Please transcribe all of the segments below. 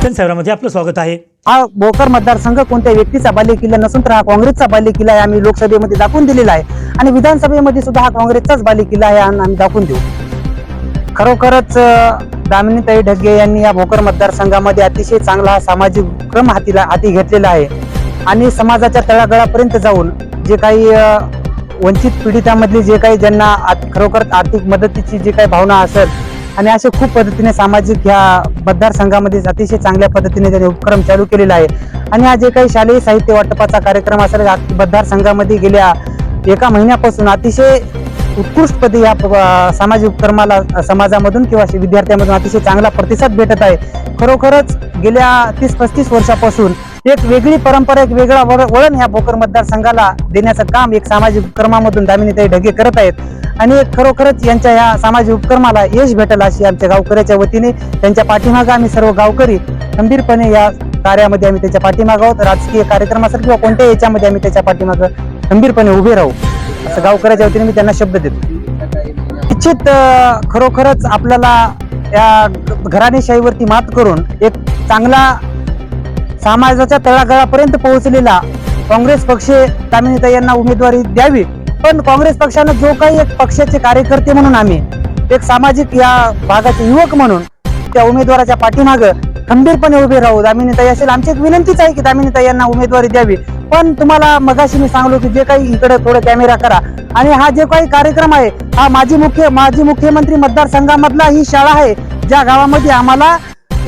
शिक्षण सेवामध्ये आपलं स्वागत आहे. हा भोकर मतदारसंघ कोणत्या व्यक्तीचा बालेकिल्ला नसून तर हा काँग्रेसचा बाल्य किल्ला आहे आम्ही लोकसभेमध्ये दाखवून दिलेला आहे. आणि विधानसभेमध्ये सुद्धा हा काँग्रेसचाच बालेकिल्ला आहे आणि आम्ही दाखवून देऊ. खरोखरच दामिनीताई ढगे यांनी या भोकर मतदारसंघामध्ये अतिशय चांगला हा सामाजिक क्रम हातीला हाती घेतलेला आहे. आणि समाजाच्या तळागळापर्यंत जाऊन जे काही वंचित पीडितांमधली जे काही ज्यांना आत- खरोखर आर्थिक मदतीची जी काही भावना असेल आणि असे खूप पद्धतीने सामाजिक ह्या मतदारसंघामध्ये अतिशय चांगल्या पद्धतीने त्यांनी उपक्रम चालू केलेला आहे. आणि हा जे काही शालेय साहित्य वाटपाचा कार्यक्रम असेल मतदारसंघामध्ये गेल्या एका महिन्यापासून अतिशय उत्कृष्टपदी या सामाजिक उपक्रमाला समाजामधून किंवा विद्यार्थ्यांमधून अतिशय चांगला प्रतिसाद भेटत आहे. खरोखरच गेल्या तीस पस्तीस वर्षापासून एक वेगळी परंपरा एक वेगळा वळ- वळण ह्या भोकर मतदारसंघाला देण्याचं काम एक सामाजिक उपक्रमामधून दामिनीताई ढगे करत आहेत. आणि खरोखरच यांच्या या सामाजिक उपक्रमाला यश भेटेल अशी आमच्या गावकऱ्याच्या वतीने त्यांच्या पाठीमागं आम्ही सर्व गावकरी खंबीरपणे या कार्यामध्ये आम्ही त्याच्या पाठीमागं आहोत. राजकीय कार्यक्रमासाठी किंवा कोणत्याही याच्यामध्ये आम्ही त्याच्या पाठीमागं खंबीरपणे उभे राहू. असं गावकऱ्याच्या वतीने मी त्यांना शब्द देतो. निश्चित खरोखरच आपल्याला या घराणेशाहीवरती मात करून एक चांगला समाजाच्या तळागाळापर्यंत पोहोचलेला काँग्रेस पक्ष तामिनीताई यांना उमेदवारी द्यावी पण काँग्रेस पक्षानं जो काही एक पक्षाचे कार्यकर्ते म्हणून आम्ही एक सामाजिक या भागाचे युवक म्हणून त्या उमेदवाराच्या पाठीमाग खंबीरपणे उभे राहू दामिनीताई असेल. आमची एक विनंतीच आहे की दामिनीताई यांना उमेदवारी द्यावी. पण तुम्हाला मगाशी मी सांगलो की जे काही इकडे थोडं कॅमेरा करा. आणि हा जे काही कार्यक्रम आहे हा माजी मुख्य माजी मुख्यमंत्री मतदारसंघामधला ही शाळा आहे ज्या गावामध्ये आम्हाला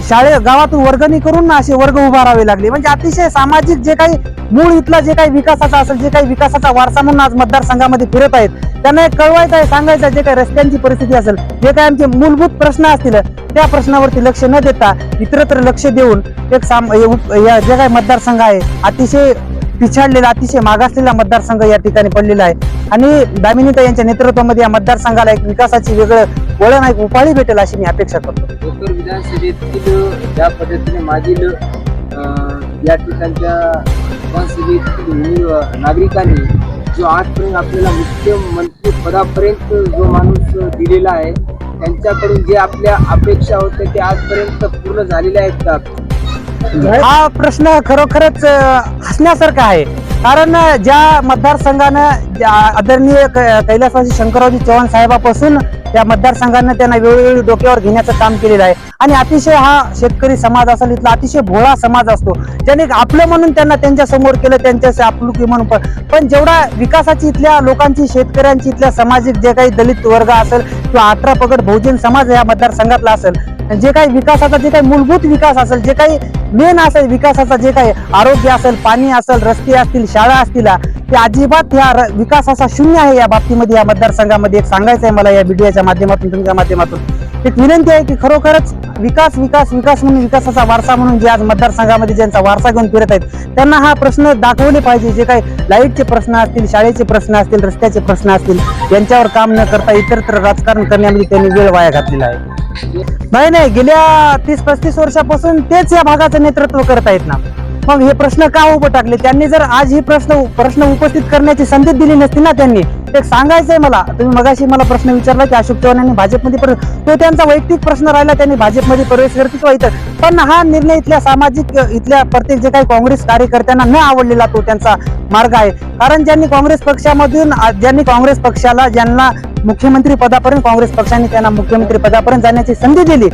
शाळे गावातून वर्गणी करून ना असे वर्ग उभारावे लागले. म्हणजे अतिशय सामाजिक जे काही मूळ इथला जे काही विकासाचा असेल जे काही विकासाचा वारसा म्हणून आज मतदारसंघामध्ये फिरत आहेत त्यांना एक कळवायचं आहे सांगायचं आहे, जे काही रस्त्यांची परिस्थिती असेल जे काही आमचे मूलभूत प्रश्न असतील त्या प्रश्नावरती लक्ष न देता इतरत्र लक्ष देऊन एक साम जे काही मतदारसंघ आहे अतिशय पिछाडलेला अतिशय मागासलेला मतदारसंघ या ठिकाणी पडलेला आहे. आणि दामिनीता यांच्या नेतृत्वामध्ये या मतदारसंघाला एक विकासाची वेगळं वळण एक उपाळी भेटेल अशी मी अपेक्षा करतो. भोकर विधानसभेतील ज्या पद्धतीने मागील या ठिकाणच्या विधानसभेतील नागरिकांनी जो आजपर्यंत आपल्याला मुख्यमंत्री पदापर्यंत जो माणूस दिलेला आहे त्यांच्याकडून जे आपल्या अपेक्षा होत्या ते आजपर्यंत पूर्ण झालेल्या आहेत का? हा प्रश्न खरोखरच हसण्यासारखा आहे. कारण ज्या मतदारसंघानं ज्या आदरणीय कैलासवासी शंकररावजी चव्हाण साहेबापासून त्या मतदारसंघानं त्यांना वेळोवेळी डोक्यावर घेण्याचं काम केलेलं आहे. आणि अतिशय हा शेतकरी समाज असेल इथला अतिशय भोळा समाज असतो. ज्याने आपलं म्हणून त्यांना त्यांच्यासमोर केलं त्यांच्याशी आपलुकी म्हणून पण. पण जेवढा विकासाची इथल्या लोकांची शेतकऱ्यांची इथल्या सामाजिक जे काही दलित वर्ग असेल किंवा अठरा पगड बहुजन समाज या मतदारसंघातला असेल जे काही विकासाचा जे काही मूलभूत विकास असेल जे काही मेन असेल विकासाचा जे काही आरोग्य असेल पाणी असेल रस्ते असतील शाळा असतील ते अजिबात ह्या विकासाचा शून्य आहे या बाबतीमध्ये या मतदारसंघामध्ये. एक सांगायचं आहे मला या मीडियाच्या माध्यमातून तुमच्या माध्यमातून. एक विनंती आहे की खरोखरच विकास विकास विकास म्हणून विकासाचा वारसा म्हणून जे आज मतदारसंघामध्ये ज्यांचा वारसा घेऊन फिरत आहेत त्यांना हा प्रश्न दाखवले पाहिजे. जे काही लाईटचे प्रश्न असतील शाळेचे प्रश्न असतील रस्त्याचे प्रश्न असतील यांच्यावर काम न करता इतरत्र राजकारण करण्यामध्ये त्यांनी वेळ वाया घातलेला आहे. नाही नाही गेल्या तीस पस्तीस वर्षापासून तेच या भागाचं नेतृत्व करत आहेत ना. मग हे प्रश्न का उभं टाकले? त्यांनी जर आज हे प्रश्न प्रश्न उपस्थित करण्याची संधी दिली नसती ना त्यांनी एक सांगायचंय मला तुम्ही मगाशी मला प्रश्न विचारला की अशोक चव्हाण यांनी भाजपमध्ये प्रवेश तो त्यांचा वैयक्तिक प्रश्न राहिला त्यांनी भाजपमध्ये प्रवेश करतील किंवा इतर. पण हा निर्णय इथल्या सामाजिक इथल्या प्रत्येक जे काही काँग्रेस कार्यकर्त्यांना न आवडलेला तो त्यांचा मार्ग आहे. कारण ज्यांनी काँग्रेस पक्षामधून ज्यांनी काँग्रेस पक्षाला ज्यांना मुख्यमंत्री पदापर्यंत काँग्रेस पक्षाने त्यांना मुख्यमंत्री पदापर्यंत जाण्याची संधी दिली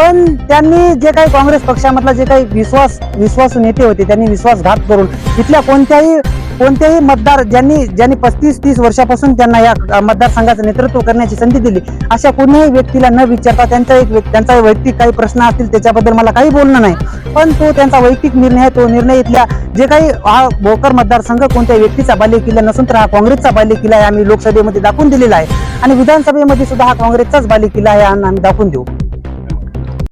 पण त्यांनी जे काही काँग्रेस पक्षामधला जे काही विश्वास विश्वास नेते होते त्यांनी विश्वासघात करून इथल्या कोणत्याही कोणत्याही मतदार ज्यांनी ज्यांनी पस्तीस तीस वर्षापासून त्यांना या मतदारसंघाचं नेतृत्व करण्याची संधी दिली अशा कोणीही व्यक्तीला न विचारता त्यांचा एक व्यक्- त्यांचा वैयक्तिक काही प्रश्न असतील त्याच्याबद्दल मला काही बोलणं नाही. पण तो त्यांचा वैयक्तिक निर्णय आहे तो निर्णय इथल्या जे काही हा भोकर मतदारसंघ कोणत्या व्यक्तीचा बालेकिल्ला नसून तर हा काँग्रेसचा बालेकिल्ला आहे आम्ही लोकसभेमध्ये दाखवून दिलेला आहे. आणि विधानसभेमध्ये सुद्धा हा काँग्रेसचाच बालेकिल्ला आहे आणि आम्ही दाखवून देऊ.